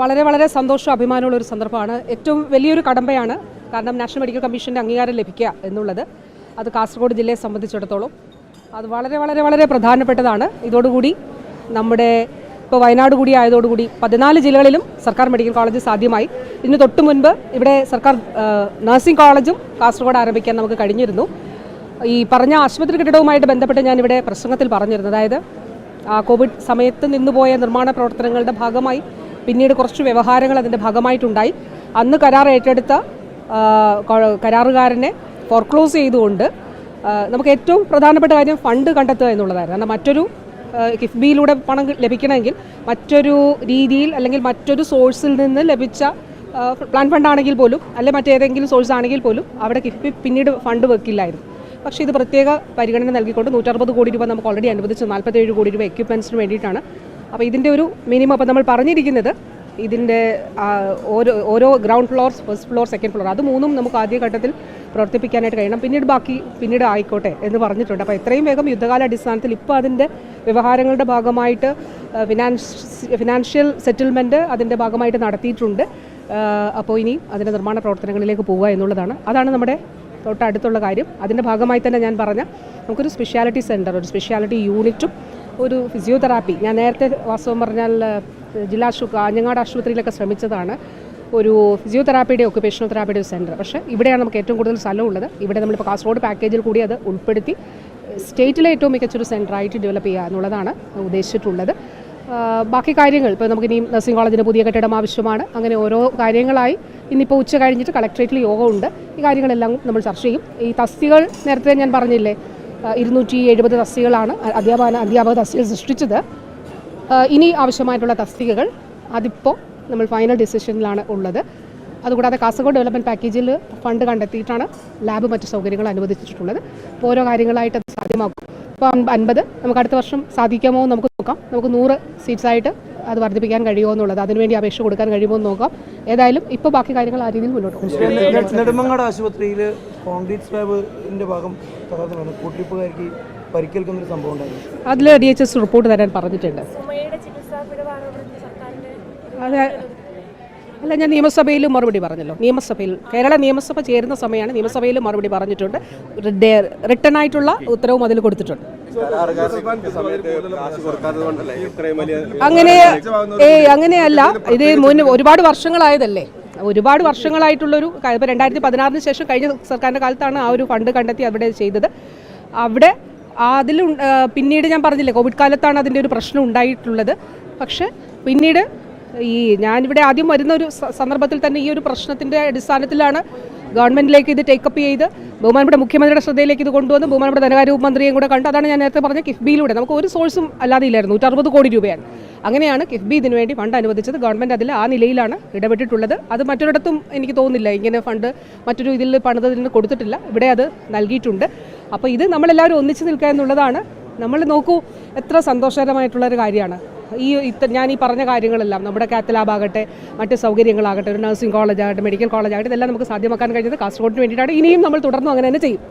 വളരെ വളരെ സന്തോഷവും അഭിമാനമുള്ള ഒരു സന്ദർഭമാണ്. ഏറ്റവും വലിയൊരു കടമ്പയാണ് കാരണം നാഷണൽ മെഡിക്കൽ കമ്മീഷന്റെ അംഗീകാരം ലഭിക്കുക എന്നുള്ളത്. അത് കാസർഗോഡ് ജില്ലയെ സംബന്ധിച്ചിടത്തോളം അത് വളരെ വളരെ വളരെ പ്രധാനപ്പെട്ടതാണ്. ഇതോടുകൂടി നമ്മുടെ ഇപ്പോൾ വയനാട് കൂടി ആയതോടുകൂടി പതിനാല് ജില്ലകളിലും സർക്കാർ മെഡിക്കൽ കോളേജ് സാധ്യമായി. ഇതിന് തൊട്ട് മുൻപ് ഇവിടെ സർക്കാർ നഴ്സിംഗ് കോളേജും കാസർഗോഡ് ആരംഭിക്കാൻ നമുക്ക് കഴിഞ്ഞിരുന്നു. ഈ പറഞ്ഞ ആശുപത്രി കെട്ടിടവുമായിട്ട് ബന്ധപ്പെട്ട് ഞാനിവിടെ പ്രസംഗത്തിൽ പറഞ്ഞിരുന്നു. അതായത് കോവിഡ് സമയത്ത് നിന്നുപോയ നിർമ്മാണ പ്രവർത്തനങ്ങളുടെ ഭാഗമായി പിന്നീട് കുറച്ച് വ്യവഹാരങ്ങൾ അതിന്റെ ഭാഗമായിട്ടുണ്ടായി. അന്ന് കരാർ ഏറ്റെടുത്ത കരാറുകാരനെ ഫോർക്ലോസ് ചെയ്തുകൊണ്ട് നമുക്ക് ഏറ്റവും പ്രധാനപ്പെട്ട കാര്യം ഫണ്ട് കണ്ടെത്തുക എന്നുള്ളതായിരുന്നു. കാരണം മറ്റൊരു കിഫ്ബിയിലൂടെ പണം ലഭിക്കണമെങ്കിൽ മറ്റൊരു രീതിയിൽ അല്ലെങ്കിൽ മറ്റൊരു സോഴ്സിൽ നിന്ന് ലഭിച്ച പ്ലാൻ ഫണ്ടാണെങ്കിൽ പോലും അല്ലെങ്കിൽ മറ്റേതെങ്കിലും സോഴ്സ് ആണെങ്കിൽ പോലും അവിടെ കിഫ്ബി പിന്നീട് ഫണ്ട് വെക്കില്ലായിരുന്നു. പക്ഷേ ഇത് പ്രത്യേക പരിഗണന നൽകിക്കൊണ്ട് നൂറ്ററുപത് കോടി രൂപ നമുക്ക് ഓൾറെഡി അനുവദിച്ചു. നാൽപ്പത്തേഴ് കോടി രൂപ എക്യുപ്മെൻസിന് വേണ്ടിയിട്ടാണ്. അപ്പോൾ ഇതിന്റെ ഒരു മിനിമം അപ്പോൾ നമ്മൾ പറഞ്ഞിരിക്കുന്നത് ഇതിന്റെ ഓരോ ഓരോ ground floor first floor second floor അത് മൂന്നും നമുക്ക് ആദ്യഘട്ടത്തിൽ പ്രവർത്തിപ്പിക്കാനായിട്ട് കഴിയണം. പിന്നീട് ബാക്കി പിന്നീട് ആയിക്കോട്ടെ എന്ന് പറഞ്ഞിട്ടുണ്ട്. അപ്പോൾ എത്രയും വേഗം യുദ്ധകാല അടിസ്ഥാനത്തിൽ ഇപ്പോൾ അതിന്റെ വ്യവഹാരങ്ങളുടെ ഭാഗമായിട്ട് ഫിനാൻസ് ഫിനാൻഷ്യൽ സെറ്റിൽമെന്റ് അതിന്റെ ഭാഗമായിട്ട് നടത്തിയിട്ടുണ്ട്. അപ്പോൾ ഇനി അതിന്റെ നിർമ്മാണ പ്രവർത്തനങ്ങളിലേക്ക് പോവുക എന്നുള്ളതാണ്. അതാണ് നമ്മുടെ തൊട്ടടുത്തുള്ള കാര്യം. അതിന്റെ ഭാഗമായി തന്നെ ഞാൻ പറഞ്ഞ നമുക്കൊരു സ്പെഷ്യാലിറ്റി സെന്റർ ഒരു സ്പെഷ്യാലിറ്റി യൂണിറ്റും ഒരു ഫിസിയോതെറാപ്പി ഞാൻ നേരത്തെ വാസ്തവം പറഞ്ഞാൽ ജില്ലാ ആശു കാഞ്ഞങ്ങാട് ആശുപത്രിയിലൊക്കെ ശ്രമിച്ചതാണ് ഒരു ഫിസിയോതെറാപ്പിയുടെ ഒക്കുപേഷണൽ തെറാപ്പിയുടെ സെന്റർ പക്ഷേ ഇവിടെയാണ് നമുക്ക് ഏറ്റവും കൂടുതൽ സ്ഥലമുള്ളത്. ഇവിടെ നമ്മളിപ്പോൾ കാസർഗോഡ് പാക്കേജിൽ കൂടി അത് ഉൾപ്പെടുത്തി സ്റ്റേറ്റിലെ ഏറ്റവും മികച്ചൊരു സെന്ററായിട്ട് ഡെവലപ്പ് ചെയ്യുക എന്നുള്ളതാണ് ഉദ്ദേശിച്ചിട്ടുള്ളത്. ബാക്കി കാര്യങ്ങൾ ഇപ്പോൾ നമുക്ക് ഇനി നഴ്സിംഗ് കോളേജിന്റെ പുതിയ കെട്ടിടം ആവശ്യമാണ്. അങ്ങനെ ഓരോ കാര്യങ്ങളായി ഇന്നിപ്പോൾ ഉച്ച കഴിഞ്ഞിട്ട് കളക്ട്രേറ്റിൽ യോഗമുണ്ട്. ഈ കാര്യങ്ങളെല്ലാം നമ്മൾ ചർച്ച ചെയ്യും. ഈ തസ്തികൾ നേരത്തെ ഞാൻ പറഞ്ഞില്ലേ ഇരുന്നൂറ്റി എഴുപത് തസ്തികളാണ് അധ്യാപന അധ്യാപക തസ്തികൾ സൃഷ്ടിച്ചത്. ഇനി ആവശ്യമായിട്ടുള്ള തസ്തികകൾ അതിപ്പോൾ നമ്മൾ ഫൈനൽ ഡിസിഷനിലാണ് ഉള്ളത്. അതുകൂടാതെ കാസർഗോഡ് ഡെവലപ്മെന്റ് പാക്കേജിൽ ഫണ്ട് കണ്ടെത്തിയിട്ടാണ് ലാബ് മറ്റ് സൗകര്യങ്ങൾ അനുവദിച്ചിട്ടുള്ളത്. അപ്പോൾ ഓരോ കാര്യങ്ങളായിട്ട് അത് സാധ്യമാക്കും. ഇപ്പോൾ അൻപത് നമുക്ക് അടുത്ത വർഷം സാധിക്കാമോ നമുക്ക് നോക്കാം. നമുക്ക് നൂറ് സീറ്റ്സ് ആയിട്ട് അത് വർദ്ധിപ്പിക്കാൻ കഴിയുമോ എന്നുള്ളത് അതിനുവേണ്ടി അപേക്ഷ കൊടുക്കാൻ കഴിയുമോ എന്ന് നോക്കാം. ഏതായാലും ഇപ്പോൾ ബാക്കി കാര്യങ്ങൾ ആ രീതിയിൽ മുന്നോട്ട് പോകും. നെടുമങ്ങാട് ആശുപത്രിയിൽ കോൺക്രീറ്റ് സ്ലാബിന്റെ ഭാഗം തകർന്നു വീണു പരിക്കേൽക്കുന്ന ഒരു സംഭവം ഉണ്ടായിരുന്നു. അതിൽ ഡി എച്ച് എസ് റിപ്പോർട്ട് തരാൻ പറഞ്ഞിട്ടുണ്ട്. അതെ. അല്ല ഞാൻ നിയമസഭയിൽ മറുപടി പറഞ്ഞല്ലോ. നിയമസഭയിൽ കേരള നിയമസഭ ചേരുന്ന സമയമാണ് നിയമസഭയിൽ മറുപടി പറഞ്ഞിട്ടുണ്ട്. റിട്ടേൺ ആയിട്ടുള്ള ഉത്തരവും അതിൽ കൊടുത്തിട്ടുണ്ട്. അങ്ങനെ ഏ അങ്ങനെയല്ല. ഇത് മുൻ ഒരുപാട് വർഷങ്ങളായതല്ലേ? ഒരുപാട് വർഷങ്ങളായിട്ടുള്ളൊരു ഇപ്പോൾ ഇപ്പൊ രണ്ടായിരത്തി പതിനാറിന് ശേഷം കഴിഞ്ഞ സർക്കാരിന്റെ കാലത്താണ് ആ ഒരു ഫണ്ട് കണ്ടെത്തി അവിടെ ചെയ്തത്. അവിടെ അതിലും പിന്നീട് ഞാൻ പറഞ്ഞില്ലേ കോവിഡ് കാലത്താണ് അതിന്റെ ഒരു പ്രശ്നം ഉണ്ടായിട്ടുള്ളത്. പക്ഷേ പിന്നീട് ഈ ഞാനിവിടെ ആദ്യം വരുന്ന ഒരു സന്ദർഭത്തിൽ തന്നെ ഈ ഒരു പ്രശ്നത്തിന്റെ അടിസ്ഥാനത്തിലാണ് ഗവൺമെന്റിലേക്ക് ഇത് ടേക്കപ്പ് ചെയ്ത് ബഹുമാനപ്പെട്ട മുഖ്യമന്ത്രിയുടെ ശ്രദ്ധയിലേക്ക് ഇത് കൊണ്ടുവന്ന് ബഹുമാനപ്പെട്ട ധനകാര്യ മന്ത്രിയും കൂടെ കണ്ട് അതാണ് ഞാൻ നേരത്തെ പറഞ്ഞ കിഫ്ബിയിലൂടെ. നമുക്ക് ഒരു സോഴ്സും അല്ലാതെ ഇല്ലായിരുന്നു നൂറ്ററുപത് കോടി രൂപയാണ്. അങ്ങനെയാണ് കിഫ്ബി ഇതിന് വേണ്ടി ഫണ്ട് അനുവദിച്ചത്. ഗവൺമെന്റ് അതിൽ ആ നിലയിലാണ് ഇടപെട്ടിട്ടുള്ളത്. അത് മറ്റൊരിടത്തും എനിക്ക് തോന്നുന്നില്ല. ഇങ്ങനെ ഫണ്ട് മറ്റൊരു ഇതിൽ പണിതതിന് കൊടുത്തിട്ടില്ല. ഇവിടെ അത് നൽകിയിട്ടുണ്ട്. അപ്പോൾ ഇത് നമ്മളെല്ലാവരും ഒന്നിച്ച് നിൽക്കുക എന്നുള്ളതാണ്. നമ്മൾ നോക്കൂ എത്ര സന്തോഷകരമായിട്ടുള്ള ഒരു കാര്യമാണ്. ഈ ഇത്ത ഞാൻ ഈ പറഞ്ഞ കാര്യങ്ങളെല്ലാം നമ്മുടെ കാത്ത് ലാബ് ആകട്ടെ മറ്റ് സൗകര്യങ്ങളാകട്ടെ ഒരു നഴ്സിംഗ് കോളേജ് ആകട്ടെ മെഡിക്കൽ കോളേജ് ആകട്ടെ ഇതെല്ലാം നമുക്ക് സാധ്യമാക്കാൻ കഴിഞ്ഞത് കാസർഗോഡിന് വേണ്ടിയിട്ടാണ്. ഇനിയും നമ്മൾ തുടർന്നും അങ്ങനെ തന്നെ ചെയ്യും.